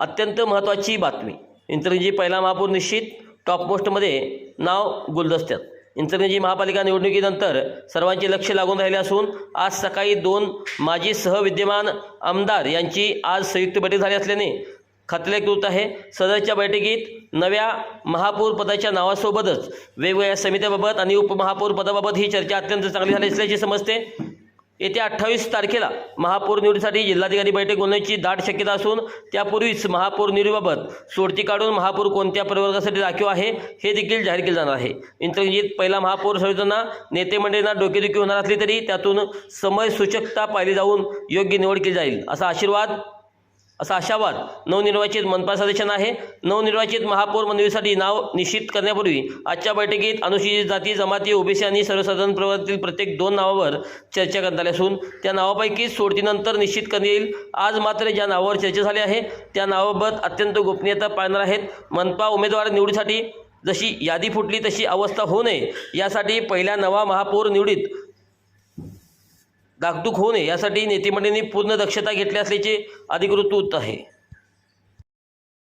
अत्यंत महत्त्वाची बातमी. इंचलकरंजी पहिला महापौर निश्चित टॉपमोस्टमध्ये नाव गुलदस्त्यात. इंचलकरंजी महापालिका निवडणुकीनंतर सर्वांचे लक्ष लागून राहिले असून आज सकाळी दोन माजी सहविद्यमान आमदार यांची आज संयुक्त बैठक झाली असल्याने खात्रीलायक आहे. सदरच्या बैठकीत नव्या महापौर पदाच्या नावासोबतच वेगवेगळ्या समित्याबाबत आणि उपमहापौर पदाबाबत ही चर्चा अत्यंत चांगली झाली असल्याचे समजते. येत्या अठ्ठावीस तारखेला महापौर निवडीसाठी जिल्हाधिकारी बैठक होण्याची दाट शक्यता असून त्यापूर्वीच महापौर निवडीबाबत सोडती काढून महापौर कोणत्या प्रवर्गासाठी राखीव आहे हे देखील जाहीर केले जाणार आहे. इंचलकरंजीत पहिला महापौर संयोजना नेते मंडळींना डोकेदुखी होणार असली तरी त्यातून समय सूचकता पाहिली जाऊन योग्य निवड केली जाईल असा आशीर्वाद असा आशावाद नवनिर्वाचित मनपा सदस्यांना आहे. नवनिर्वाचित महापौर मंडळीसाठी नाव निश्चित करण्यापूर्वी आजच्या बैठकीत अनुसूचित जाती जमाती ओबीसी आणि सर्वसाधारण प्रवर्गातील प्रत्येक दोन नावावर चर्चा करण्यात आली असून त्या नावापैकी सोडतीनंतर निश्चित करण्यात येईल. आज मात्र ज्या नावावर चर्चा झाली आहे त्या नावाबाबत अत्यंत गोपनीयता पाळणार आहेत. मनपा उमेदवार निवडीसाठी जशी यादी फुटली तशी अवस्था होऊ नये. यासाठी पहिल्या नवा महापौर निवडीत दागदुख होऊ नये यासाठी नेतेमंडळींनी पूर्ण दक्षता घेतली असल्याचे अधिकृत वृत्त आहे.